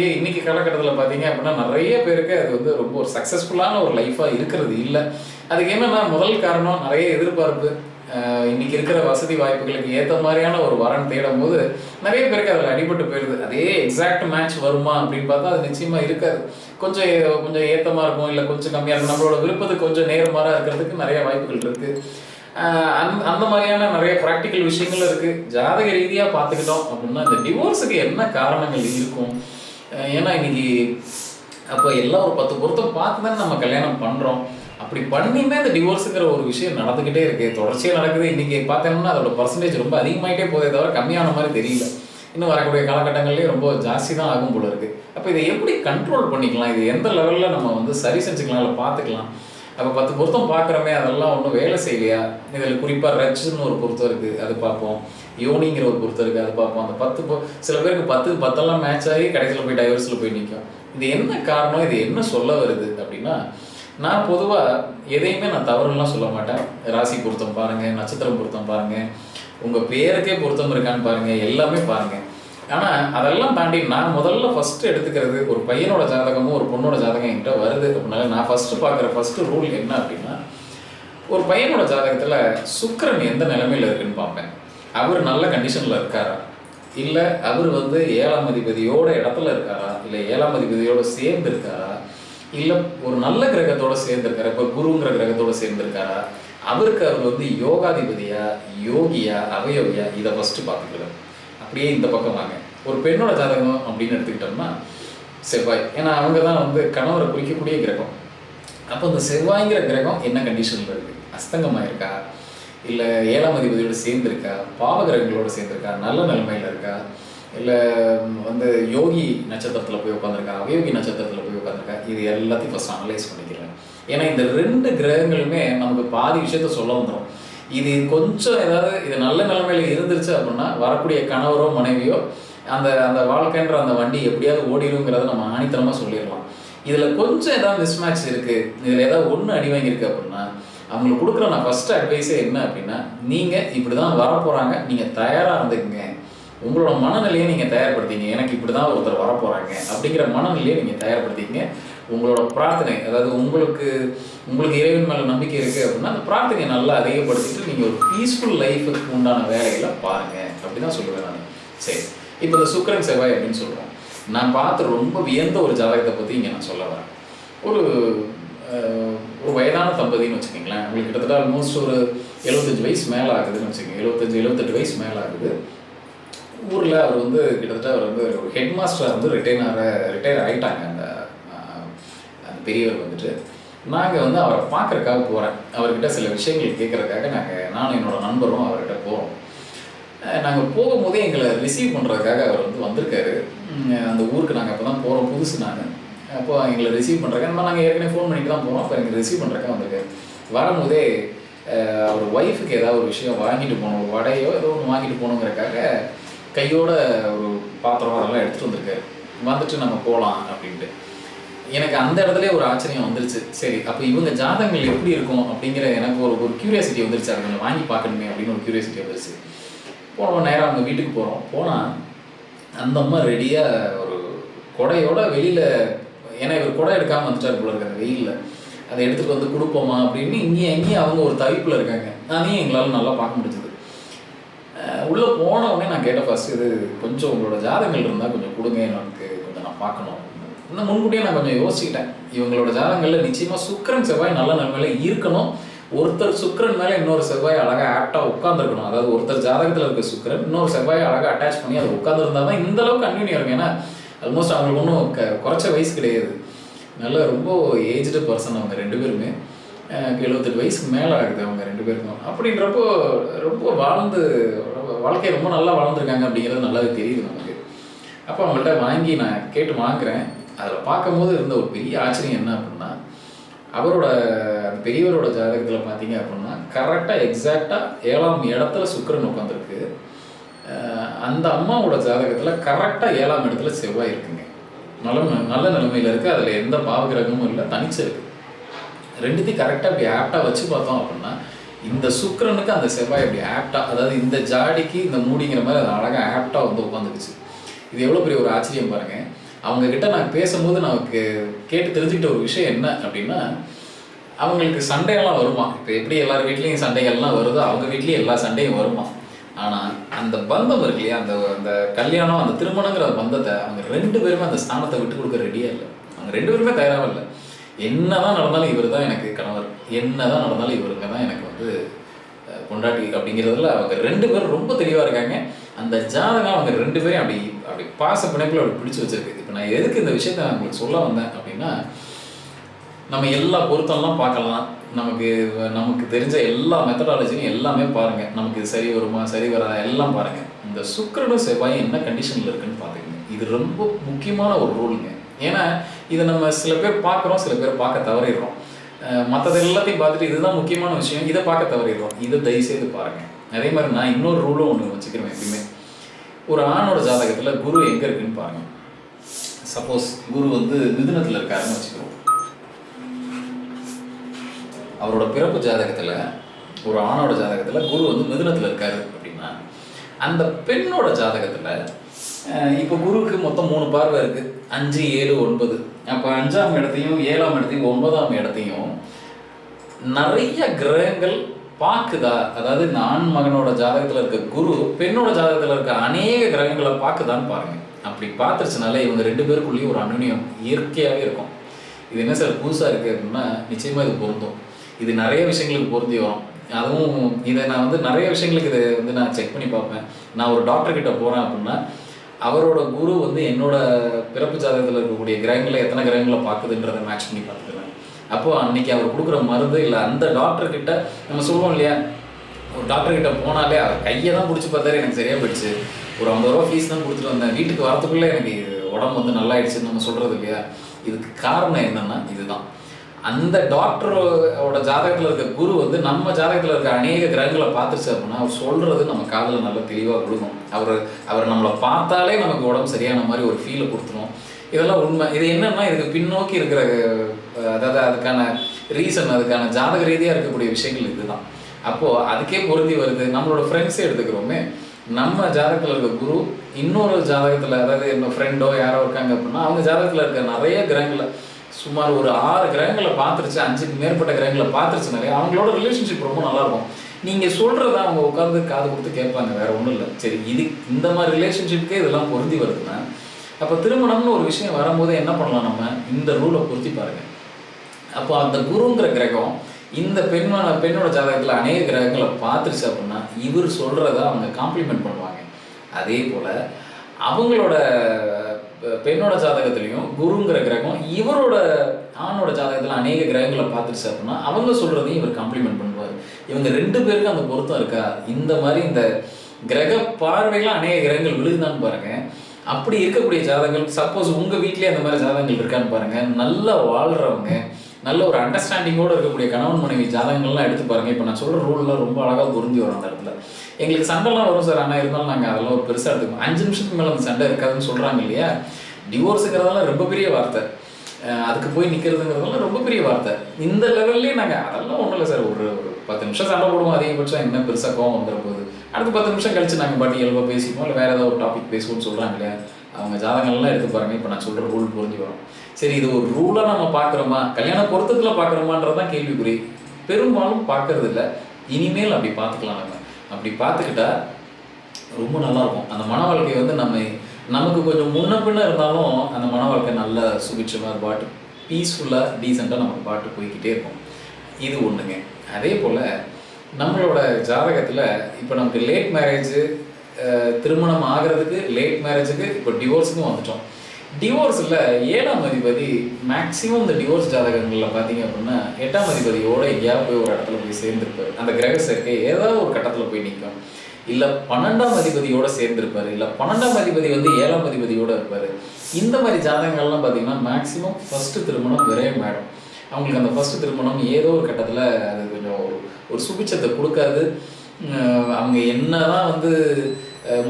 இருக்கக்கூடிய இன்னைக்கு காலகட்டத்தில் பார்த்தீங்க அப்படின்னா நிறைய பேருக்கு அது வந்து ரொம்ப ஒரு சக்ஸஸ்ஃபுல்லான ஒரு லைஃப்பாக இருக்கிறது இல்லை. அதுக்கு என்னன்னா முதல் காரணம் நிறைய எதிர்பார்ப்பு. இன்னைக்கு இருக்கிற வசதி வாய்ப்புகளுக்கு ஏற்ற மாதிரியான ஒரு வரன் தேடும் போது நிறைய பேருக்கு அதில் அடிபட்டு போயிடுது அதே எக்ஸாக்ட் மேட்ச் வருமா அப்படின்னு பார்த்தா அது நிச்சயமாக இருக்காது. கொஞ்சம் கொஞ்சம் ஏற்றமாக இருக்கும் இல்லை கொஞ்சம் கம்மியாக இருக்கும். நம்மளோட விருப்பத்துக்கு கொஞ்சம் நேர்மாறாக இருக்கிறதுக்கு நிறைய வாய்ப்புகள் இருக்குது அந் அந்த மாதிரியான நிறைய ப்ராக்டிக்கல் விஷயங்களும் இருக்குது ஜாதக ரீதியாக பார்த்துக்கிட்டோம் அப்படின்னா இந்த டிவோர்ஸுக்கு என்ன காரணங்கள் இருக்கும்? ஏன்னா இன்னைக்கு அப்போ எல்லாம் ஒரு பத்து பொருத்தம் பார்த்து தான் நம்ம கல்யாணம் பண்ணுறோம் அப்படி பண்ணியுமே இந்த டிவோர்ஸுங்கிற ஒரு விஷயம் நடந்துக்கிட்டே இருக்கு. தொடர்ச்சியாக நடக்குது. இன்னைக்கு பார்த்தோம்னா அதோட பர்சன்டேஜ் ரொம்ப அதிகமாயிட்டே போதே தவிர கம்மியான மாதிரி தெரியல. இன்னும் வரக்கூடிய காலகட்டங்கள்லேயே ரொம்ப ஜாஸ்தி தான் ஆகும் போல இருக்கு. அப்போ இதை எப்படி கண்ட்ரோல் பண்ணிக்கலாம்? இது எந்த லெவலில் நம்ம வந்து சரி செஞ்சுக்கலாம் இல்லை பார்த்துக்கலாம். அப்போ பத்து பொருத்தம் பார்க்குறோமே அதெல்லாம் ஒன்றும் வேலை செய்யலையா? இதில் குறிப்பாக ரச்சுன்னு ஒரு பொருத்தம் இருக்குது அது பார்ப்போம். யோனிங்கிற ஒரு பொறுத்த இருக்குது அது பார்ப்போம். அந்த பத்து சில பேருக்கு பத்து பத்தெல்லாம் மேட்ச் ஆகி கடைசியில் போய் டைவர்ஸில் போய் நிற்கும் இது என்ன காரணம்? இது என்ன சொல்ல வருது? அப்படின்னா நான் பொதுவாக எதையுமே நான் தவறுலாம் சொல்ல மாட்டேன். ராசி பொருத்தம் பாருங்கள் நட்சத்திரம் பொருத்தம் பாருங்கள் உங்கள் பேருக்கே பொருத்தம் இருக்கான்னு பாருங்கள் எல்லாமே பாருங்கள் ஆனால் அதெல்லாம் தாண்டி நான் முதல்ல ஃபஸ்ட்டு எடுத்துக்கிறது ஒரு பையனோட ஜாதகமும் ஒரு பொண்ணோட ஜாதகம் என்கிட்ட வருது. அப்படின்னால நான் ஃபஸ்ட்டு பார்க்குற ஃபஸ்ட்டு ரூல் என்ன அப்படின்னா ஒரு பையனோட ஜாதகத்தில் சுக்கரன் எந்த நிலைமையில் இருக்குன்னு பார்ப்பேன். அவர் நல்ல கண்டிஷனில் இருக்காரா? இல்லை அவர் வந்து ஏழாம் அதிபதியோட இடத்துல இருக்காரா? இல்லை ஏழாம் அதிபதியோட சேர்ந்து இருக்காரா இல்லை ஒரு நல்ல கிரகத்தோட சேர்ந்துருக்காரா? இப்போ குருங்கிற கிரகத்தோட சேர்ந்துருக்காரா? அவருக்கு அவர் வந்து யோகாதிபதியா யோகியா அவயோகியா இதை ஃபஸ்ட்டு பார்த்துக்கலாம் அப்படியே இந்த பக்கம் வாங்க. ஒரு பெண்ணோட ஜாதகம் அப்படின்னு எடுத்துக்கிட்டோம்னா செவ்வாய். ஏன்னா அவங்க தான் வந்து கணவரை குறிக்கக்கூடிய கிரகம். அப்போ இந்த செவ்வாய்ங்கிற கிரகம் என்ன கண்டிஷனில் இருக்குது அஸ்தங்கமாக இருக்கா இல்லை ஏழாம் அதிபதியோடு சேர்ந்துருக்கா? பாவகிரகங்களோடு சேர்ந்துருக்கா? நல்ல நிலைமையில் இருக்கா? இல்லை வந்து யோகி நட்சத்திரத்தில் போய் உட்காந்துருக்கா அவயோகி நட்சத்திரத்தில் போய் உட்காந்துருக்கா இது எல்லாத்தையும் ஃபஸ்ட் அனலைஸ் பண்ணிக்கிறேன். ஏன்னா இந்த ரெண்டு கிரகங்களுமே நமக்கு பாதி விஷயத்த சொல்ல வந்துடும் இது கொஞ்சம் ஏதாவது இது நல்ல நிலைமையில் இருந்துருச்சு அப்படின்னா வரக்கூடிய கணவரோ மனைவியோ அந்த அந்த வாழ்க்கைன்ற அந்த வண்டி எப்படியாவது ஓடிடுங்கிறத நம்ம ஆணித்தனமாக சொல்லிடலாம். இதில் கொஞ்சம் ஏதாவது மிஸ்மேட்ச் இருக்குது இதில் ஏதாவது ஒன்று அடி வாங்கியிருக்கு அப்படின்னா அவங்களுக்கு கொடுக்குற நான் ஃபஸ்ட்டு அட்வைஸே என்ன அப்படின்னா நீங்கள் இப்படி தான் வரப்போகிறாங்க நீங்கள் தயாராக இருந்துக்குங்க. உங்களோட மனநிலையை நீங்கள் தயார்படுத்திங்க. எனக்கு இப்படி தான் ஒருத்தர் வரப்போகிறாங்க அப்படிங்கிற மனநிலையை நீங்கள் தயார்படுத்திங்க உங்களோட பிரார்த்தனை அதாவது உங்களுக்கு உங்களுக்கு இறைவன் மேலே நம்பிக்கை இருக்குது அப்படின்னா அந்த பிரார்த்தனையை நல்லா அதிகப்படுத்திட்டு நீங்கள் ஒரு பீஸ்ஃபுல் லைஃபுக்கு உண்டான வேலைகளை பாருங்கள் அப்படி தான் சொல்லுவேன் நான். சரி. இப்போ இந்த சுக்கரன் செவ்வாய் அப்படின்னு சொல்கிறோம் நான் பார்த்து ரொம்ப வியந்த ஒரு ஜாதகத்தை பற்றி இங்கே நான் சொல்ல வரேன். ஒரு தம்பதின்னு வச்சுக்கோங்களேன். உங்களுக்கு கிட்டத்தட்ட ஆல்மோஸ்ட் ஒரு எழுபத்தஞ்சு வயசு மேலே ஆகுதுன்னு வச்சுக்கோங்க. எழுபத்தஞ்சு எழுபத்தெட்டு வயசு மேலே ஆகுது. ஊரில் அவர் வந்து கிட்டத்தட்ட அவர் வந்து ஒரு ஹெட் மாஸ்டராக வந்து ரிட்டைன் ஆகிற ரிட்டையர் ஆகிட்டாங்க அந்த அந்த பெரியவர் வந்துட்டு. நாங்கள் வந்து அவரை பார்க்கறதுக்காக போகிறேன் அவர்கிட்ட சில விஷயங்கள் கேட்குறதுக்காக நாங்கள் நானும் என்னோட நண்பரும் அவர்கிட்ட போகிறோம் நாங்கள் போகும்போதே எங்களை ரிசீவ் பண்ணுறதுக்காக அவர் வந்து வந்திருக்காரு. அந்த ஊருக்கு நாங்கள் அப்போ தான் போகிறோம் புதுசு நாங்கள் அப்போ எங்களை ரிசீவ் பண்ணுறதுக்கு நம்ம நாங்கள் ஏற்கனவே ஃபோன் பண்ணிட்டு தான் போகிறோம் அப்போ எங்களை ரிசீவ் பண்ணுறக்கா வந்திருக்கு வரும்போதே அவர் ஒய்ஃபுக்கு ஏதாவது ஒரு விஷயம் வாங்கிட்டு போகணும் ஒரு வடையோ ஏதோ ஒன்று வாங்கிட்டு போகணுங்கிறக்காக கையோட ஒரு பாத்திரம் அதெல்லாம் எடுத்துகிட்டு வந்திருக்காரு. வந்துட்டு நம்ம போகலாம் அப்படின்ட்டு. எனக்கு அந்த இடத்துல ஒரு ஆச்சரியம் வந்துருச்சு. சரி அப்போ இவங்க ஜாதகங்கள் எப்படி இருக்கும் அப்படிங்கிற எனக்கு ஒரு ஒரு கியூரியாசிட்டி வந்துருச்சு. அதை கொஞ்சம் வாங்கி பார்க்கணுமே அப்படின்னு ஒரு கியூரியாசிட்டி வந்துருச்சு. போனோம் நேராக அவங்க வீட்டுக்கு போகிறோம் போனால் அந்த அம்மா ரெடியாக ஒரு கொடையோட வெளியில் ஏன்னா இவர் குடம் எடுக்காமல் வந்துட்டார் போல இருக்கு வெயிலில். அதை எடுத்துகிட்டு வந்து கொடுப்போமா அப்படின்னு இங்கேயும் எங்கேயும் அவங்க ஒரு தவிப்பில் இருக்காங்க. அதையும் எங்களால் நல்லா பார்க்க முடிஞ்சது. உள்ளே போன உடனே நான் கேட்டேன் ஃபர்ஸ்ட் இது கொஞ்சம் உங்களோட ஜாதகங்கள் இருந்தால் கொஞ்சம் கொடுங்க எனக்கு கொஞ்சம் நான் பார்க்கணும் இன்னும் முன்கூட்டியே நான் கொஞ்சம் யோசிக்கிட்டேன் இவங்களோட ஜாதகங்களில் நிச்சயமாக சுக்கரன் செவ்வாய் நல்ல நிலைமையில இருக்கணும். ஒருத்தர் சுக்கரன் மேலே இன்னொரு செவ்வாய் அழகாக ஆப்டாக உட்காந்துருக்கணும் அதாவது ஒருத்தர் ஜாதகத்தில் இருக்க சுக்கரன் இன்னொரு செவ்வாய் அழகாக அட்டாச் பண்ணி அது உட்காந்துருந்தா தான் இந்த அளவுக்கு கண்டினியூ இருக்கும். ஏன்னா ஆல்மோஸ்ட் அவங்களுக்கு ஒன்றும் க குறைச்ச வயசு கிடையாது. நல்லா ரொம்ப ஏஜ்டு பர்சன் அவங்க ரெண்டு பேருமே. எழுபத்தெட்டு வயசுக்கு மேலே ஆகுது அவங்க ரெண்டு பேருக்கும். அப்படின்றப்போ ரொம்ப வாழ்ந்து வாழ்க்கையை வாழ்க்கை ரொம்ப நல்லா வாழ்ந்துருக்காங்க அப்படிங்கிறது நல்லாவே தெரியுது நமக்கு. அப்போ அவங்கள்ட்ட வாங்கி நான் கேட்டு வாங்குறேன். அதில் பார்க்கும்போது இருந்த ஒரு பெரிய ஆச்சரியம் என்ன அப்படின்னா அவரோட பெரியவரோட ஜாதகத்தில் பார்த்தீங்க அப்படின்னா கரெக்டாக எக்ஸாக்டாக ஏழாம் இடத்துல சுக்கரன் உட்காந்துருக்கு அந்த அம்மாவோட ஜாதகத்தில் கரெக்டாக ஏழாம் இடத்துல செவ்வாய் இருக்குங்க. நல்ல நல்ல நிலைமையில் இருக்குது அதில் எந்த பாவகிரகமும் இல்லை தனிச்சிருக்கு ரெண்டுத்தையும் கரெக்டாக இப்படி ஆப்டாக வச்சு பார்த்தோம் அப்படின்னா இந்த சுக்கரனுக்கு அந்த செவ்வாய் அப்படி ஆப்டாக அதாவது இந்த ஜாடிக்கு இந்த மூடிங்கிற மாதிரி அது அழகாக ஆப்டாக வந்து உட்காந்துக்குச்சு. இது எவ்வளோ பெரிய ஒரு ஆச்சரியம் பாருங்க. அவங்கக்கிட்ட நான் பேசும்போது நமக்கு கேட்டு தெரிஞ்சுக்கிட்ட ஒரு விஷயம் என்ன அப்படின்னா அவங்களுக்கு சண்டையெல்லாம் வருமா? இப்போ எப்படி எல்லார் வீட்லேயும் சண்டைகள்லாம் வருதோ அவங்க வீட்லேயும் எல்லா சண்டையும் வருமா? ஆனால் அந்த பந்தம் இருக்கு இல்லையா? அந்த அந்த கல்யாணம் அந்த திருமணங்கிற பந்தத்தை அவங்க ரெண்டு பேருமே அந்த ஸ்தானத்தை விட்டு கொடுக்க ரெடியாக இல்லை. அவங்க ரெண்டு பேருமே தயாராக இல்லை. என்னதான் நடந்தாலும் இவர் தான் எனக்கு கணவர். என்னதான் நடந்தாலும் இவருங்க தான் எனக்கு வந்து அஹ், பொண்டாட்டி அப்படிங்கிறதுல அவங்க ரெண்டு பேரும் ரொம்ப தெளிவாக இருக்காங்க. அந்த ஜாதகம் அவங்க ரெண்டு பேரும் அப்படி அப்படி பாச பிணைப்பில் அப்படி பிடிச்சி வச்சிருக்கு. இப்போ நான் எதுக்கு இந்த விஷயத்த நான் உங்களுக்கு சொல்ல வந்தேன் அப்படின்னா நம்ம எல்லா பொருத்தம்லாம் பார்க்கலாம். நமக்கு நமக்கு தெரிஞ்ச எல்லா மெத்தடாலஜியும் எல்லாமே பாருங்க. நமக்கு இது சரி வருமா சரி வராதா எல்லாம் பாருங்க. இந்த சுக்கரனும் செவ்வாயும் என்ன கண்டிஷன்ல இருக்குன்னு பார்த்துக்கங்க. இது ரொம்ப முக்கியமான ஒரு ரூலுங்க ஏன்னா இதை நம்ம சில பேர் பார்க்குறோம் சில பேர் பார்க்க தவறிடுறோம். மற்றது எல்லாத்தையும் பார்த்துட்டு இதுதான் முக்கியமான விஷயம் இதை பார்க்க தவறிடுறோம். இதை தயவுசெய்து பாருங்க. அதே மாதிரி நான் இன்னொரு ரூலும் ஒன்று வச்சுக்கிறேன் எப்பயுமே. ஒரு ஆணோட ஜாதகத்துல குரு எங்க இருக்குன்னு பாருங்க. சப்போஸ் குரு வந்து மிதுனத்தில் இருக்காருன்னு வச்சுக்கிறோம். அவரோட பிறப்பு ஜாதகத்தில் ஒரு ஆணோட ஜாதகத்தில் குரு வந்து மிதுனத்தில் இருக்காரு அப்படின்னா அந்த பெண்ணோட ஜாதகத்தில் இப்போ குருவுக்கு மொத்தம் மூணு பார்வை இருக்குது அஞ்சு ஏழு ஒன்பது. அப்போ அஞ்சாம் இடத்தையும் ஏழாம் இடத்தையும் ஒன்பதாம் இடத்தையும் நிறைய கிரகங்கள் பார்க்குதா? அதாவது இந்த ஆண் மகனோட ஜாதகத்தில் இருக்க குரு பெண்ணோட ஜாதகத்தில் இருக்க அநேக கிரகங்களை பார்க்குதான்னு பாருங்க. அப்படி பார்த்துருச்சுனால இவங்க ரெண்டு பேருக்குள்ளேயும் ஒரு அனுநியம் இயற்கையாகவே இருக்கும். இது என்ன சார் புதுசாக இருக்குது அப்படின்னா நிச்சயமாக இது பொருந்தும். இது நிறைய விஷயங்களுக்கு பொருந்தி வரும். அதுவும் இதை நான் வந்து நிறைய விஷயங்களுக்கு இதை வந்து நான் செக் பண்ணி பார்ப்பேன். நான் ஒரு டாக்டர் கிட்ட போகிறேன் அப்படின்னா அவரோட குரு வந்து என்னோட பிறப்பு ஜாதகத்தில் இருக்கக்கூடிய கிரகங்களை எத்தனை கிரகங்களை பார்க்குதுன்றதை மேட்ச் பண்ணி பார்த்துக்கிறேன் அப்போது அன்னைக்கு அவர் கொடுக்குற மருந்து இல்லை அந்த டாக்டர் கிட்ட நம்ம சொல்லுவோம் இல்லையா? ஒரு டாக்டர் கிட்ட போனாலே அவர் கையை தான் பிடிச்சி பார்த்தாரு எனக்கு சரியா போயிடுச்சு. ஒரு ஐம்பது ரூபா ஃபீஸ் தான் கொடுத்துட்டு வந்தேன். வீட்டுக்கு வரத்துக்குள்ளே எனக்கு உடம்பு வந்து நல்லா ஆயிடுச்சுன்னு நம்ம சொல்கிறது இல்லையா? இதுக்கு காரணம் என்னென்னா இதுதான். அந்த டாக்டரோட ஜாதகத்தில் இருக்க குரு வந்து நம்ம ஜாதகத்தில் இருக்க அநேக கிரகங்களை பார்த்துருச்சு அப்படின்னா அவர் சொல்கிறது நம்ம காதில் நல்லா தெளிவாக விழுகும். அவர் அவர் நம்மளை பார்த்தாலே நமக்கு உடம்பு சரியான மாதிரி ஒரு ஃபீலை கொடுத்துரும். இதெல்லாம் உண்மை. இது என்னென்னா இதுக்கு பின்னோக்கி இருக்கிற அதாவது அதுக்கான ரீசன் அதுக்கான ஜாதக ரீதியாக இருக்கக்கூடிய விஷயங்கள் இதுதான். அப்போது அதுக்கே பொருந்தி வருது. நம்மளோட ஃப்ரெண்ட்ஸே எடுத்துக்கிறோமே நம்ம ஜாதகத்தில் இருக்க குரு இன்னொரு ஜாதகத்தில் அதாவது என்ன ஃப்ரெண்டோ யாரோ இருக்காங்க அப்படின்னா அவங்க ஜாதகத்தில் இருக்க நிறைய கிரகங்களை சுமார் ஒரு ஆறு கிரகங்களை பார்த்துருச்சு அஞ்சுக்கு மேற்பட்ட கிரகங்களை பார்த்துருச்சு நிறைய. அவங்களோட ரிலேஷன்ஷிப் ரொம்ப நல்லா இருக்கும் நீங்க சொல்றத அவங்க உட்காந்து காது கொடுத்து கேட்பாங்க வேற ஒன்றும் இல்லை. சரி இது இந்த மாதிரி ரிலேஷன்ஷிப்க்கே இதெல்லாம் பொருந்தி வருதுன்னா அப்போ திருமணம்னு ஒரு விஷயம் வரும்போது என்ன பண்ணலாம் நம்ம? இந்த ரூலை பொருத்தி பாருங்க. அப்போ அந்த குருங்கிற கிரகம் இந்த பெண்ணோட பெண்ணோட ஜாதகத்தில் அநேக கிரகங்களை பார்த்துருச்சு அப்படின்னா இவர் சொல்றத அவங்க காம்ப்ளிமெண்ட் பண்ணுவாங்க. அதே போல அவங்களோட பெண்ணோட ஜாதகத்திலையும் குருங்கிற கிரகம் இவரோட ஆணோட ஜாதகத்தில் அநேக கிரகங்களை பார்த்துருச்சு அப்படின்னா அவங்க சொல்கிறதையும் இவர் காம்ப்ளிமெண்ட் பண்ணுவார். இவங்க ரெண்டு பேருக்கும் அந்த பொருத்தம் இருக்கா? இந்த மாதிரி இந்த கிரக பார்வையில அநேக கிரகங்கள் விழுகுதான்னு பாருங்க. அப்படி இருக்கக்கூடிய ஜாதகங்கள் சப்போஸ் உங்கள் வீட்டிலே அந்த மாதிரி ஜாதகங்கள் இருக்கான்னு பாருங்கள் நல்லா வாழ்கிறவங்க நல்ல ஒரு அண்டர்ஸ்டாண்டிங்கோட இருக்கக்கூடிய கணவன் மனைவி ஜாதகங்கள்லாம் எடுத்து பாருங்க. இப்போ நான் சொல்கிற ரூல்லாம் ரொம்ப அழகாக பொருந்தி வரும் அந்த இடத்துல. எங்களுக்கு சண்டைலாம் வரும் சார் ஆனால் இருந்தாலும் நாங்கள் அதெல்லாம் ஒரு பெருசாக எடுத்துக்கோம் அஞ்சு நிமிஷத்துக்கு மேலே அந்த சண்டை இருக்காதுன்னு சொல்கிறாங்க இல்லையா? டிவோர்ஸுங்கிறதெல்லாம் ரொம்ப பெரிய வார்த்தை. அதுக்கு போய் நிற்கிறதுங்கிறதெல்லாம் ரொம்ப பெரிய வார்த்தை. இந்த லெவல்லே நாங்கள் அதெல்லாம் ஒன்றும் இல்லை சார் ஒரு பத்து நிமிஷம் சண்டை போடுவோம் அதிகபட்சம். என்ன பெருசாக கோவம் வந்துட போகுது? அடுத்து பத்து நிமிஷம் கழிச்சு நாங்கள் பாட்டி இயல்பாக பேசிப்போம் இல்லை வேறு ஏதாவது ஒரு டாபிக் பேசுவோம்னு சொல்கிறாங்க இல்லையா? அவங்க ஜாதகங்கள்லாம் எடுத்து பாருங்க. இப்போ நான் சொல்கிற ரூல் புரிஞ்சு வரும் சரி இது ஒரு ரூலாக நம்ம பார்க்குறோமா? கல்யாண பொருத்தத்தில் பார்க்குறோமான்றதான் கேள்விக்குறி. பெரும்பாலும் பார்க்கறது இல்லை இனிமேல் அப்படி பார்த்துக்கலாம் நம்ம. அப்படி பார்த்துக்கிட்டா ரொம்ப நல்லாயிருக்கும். அந்த மன வாழ்க்கை வந்து நம்ம நமக்கு கொஞ்சம் முன்ன பின்ன இருந்தாலும் அந்த மன வாழ்க்கை நல்ல சுபிட்சமாக பாட்டு பீஸ்ஃபுல்லாக டீசெண்டாக நமக்கு பாட்டு போய்க்கிட்டே இருக்கும். இது ஒன்றுங்க அதே போல் நம்மளோட ஜாதகத்தில் இப்போ நமக்கு லேட் மேரேஜ் திருமணம் ஆகிறதுக்கு லேட் மேரேஜுக்கு இப்போ டிவோர்ஸுக்கும் வந்துட்டோம். டிவோர்ஸில் ஏழாம் அதிபதி மேக்ஸிமம் இந்த டிவோர்ஸ் ஜாதகங்களில் பார்த்தீங்க அப்படின்னா எட்டாம் அதிபதியோட எங்கேயாவது போய் ஒரு இடத்துல போய் சேர்ந்துருப்பாரு. அந்த கிரக சேர்க்கை ஏதாவது ஒரு கட்டத்தில் போய் நிற்கும் இல்லை பன்னெண்டாம் அதிபதியோட சேர்ந்துருப்பார். இல்லை பன்னெண்டாம் அதிபதி வந்து ஏழாம் அதிபதியோட இருப்பார். இந்த மாதிரி ஜாதகங்கள்லாம் பார்த்தீங்கன்னா மேக்ஸிமம் ஃபஸ்ட்டு திருமணம் விரையும் மேடம் அவங்களுக்கு அந்த ஃபஸ்ட்டு திருமணம் ஏதோ ஒரு கட்டத்தில் அது கொஞ்சம் ஒரு சுபிச்சத்தை கொடுக்காது. அவங்க என்ன தான் வந்து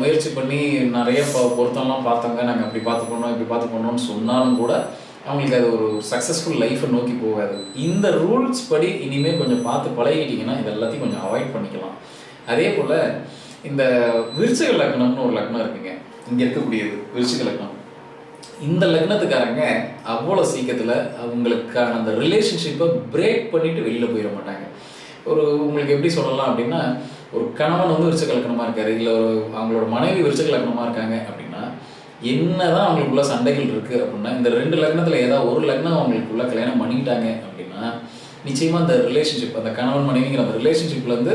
முயற்சி பண்ணி நிறைய பொருத்தம்லாம் பார்த்தாங்க. நாங்கள் அப்படி பார்த்து பண்ணோம் இப்படி பார்த்து பண்ணோம்னு சொன்னாலும் கூட அவங்களுக்கு அது ஒரு சக்ஸஸ்ஃபுல் லைஃப்பை நோக்கி போகாது. இந்த ரூல்ஸ் படி இனிமேல் கொஞ்சம் பார்த்து பழகிட்டீங்கன்னா இது எல்லாத்தையும் கொஞ்சம் அவாய்ட் பண்ணிக்கலாம். அதே போல் இந்த விருச்சக லக்னம்னு ஒரு லக்னம் இருக்குங்க. இங்கே இருக்கக்கூடியது விருச்சிக லக்னம். இந்த லக்னத்துக்காரங்க அவ்வளோ சீக்கிரத்தில் அவங்களுக்கான அந்த ரிலேஷன்ஷிப்பை பிரேக் பண்ணிட்டு வெளியில் போயிட மாட்டாங்க. ஒரு உங்களுக்கு எப்படி சொல்லலாம் அப்படின்னா ஒரு கணவன் வந்து விருச்சக லக்னமாக இருக்காரு இல்லை ஒரு அவங்களோட மனைவி விருச்சக லக்னமாக இருக்காங்க அப்படின்னா என்னதான் அவங்களுக்குள்ள சண்டைகள் இருக்கு அப்படின்னா இந்த ரெண்டு லக்னத்தில் ஏதாவது ஒரு லக்னம் அவங்களுக்குள்ள கல்யாணம் பண்ணிக்கிட்டாங்க அப்படின்னா நிச்சயமாக அந்த ரிலேஷன்ஷிப் அந்த கணவன் மனைவிங்கிற அந்த ரிலேஷன்ஷிப்லேருந்து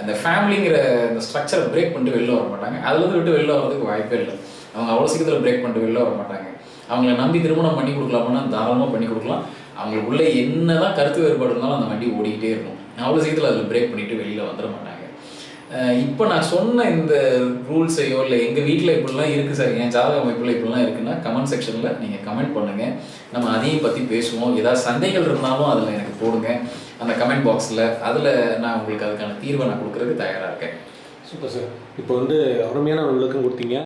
அந்த ஃபேமிலிங்கிற அந்த ஸ்ட்ரக்சரை பிரேக் பண்ணிட்டு வெளில வர மாட்டாங்க. அதுலேருந்து விட்டு வெளில வரதுக்கு வாய்ப்பே இல்லை. அவங்க அவ்வளோ சீக்கிரத்தில் பிரேக் பண்ணிட்டு வெளில வர மாட்டாங்க. அவங்கள நம்பி திருமணம் பண்ணி கொடுக்கலாம்னா தாராளமாக பண்ணி கொடுக்கலாம். அவங்களுக்குள்ள என்னதான் கருத்து வேறுபாடு இருந்தாலும் அந்த வண்டி ஓடிக்கிட்டே இருக்கும். அவ்வளோ சீக்கிரத்தில் அதில் பிரேக் பண்ணிட்டு வெளியில் வந்துட மாட்டாங்க இப்போ நான் சொன்ன இந்த ரூல்ஸையோ இல்லை எங்கள் வீட்டில் இப்படிலாம் இருக்குது சார் என் ஜாதக அமைப்பில் இப்படிலாம் இருக்குன்னா கமெண்ட் செக்ஷனில் நீங்கள் கமெண்ட் பண்ணுங்கள் நம்ம அதையும் பற்றி பேசுவோம். ஏதாவது சந்தைகள் இருந்தாலும் அதில் எனக்கு போடுங்க. அந்த கமெண்ட் பாக்ஸில் அதில் நான் உங்களுக்கு அதுக்கான தீர்வை நான் கொடுக்குறதுக்கு தயாராக இருக்கேன். சூப்பர் சார் இப்போ வந்து அருமையான ஒரு விளக்கம் கொடுத்தீங்க.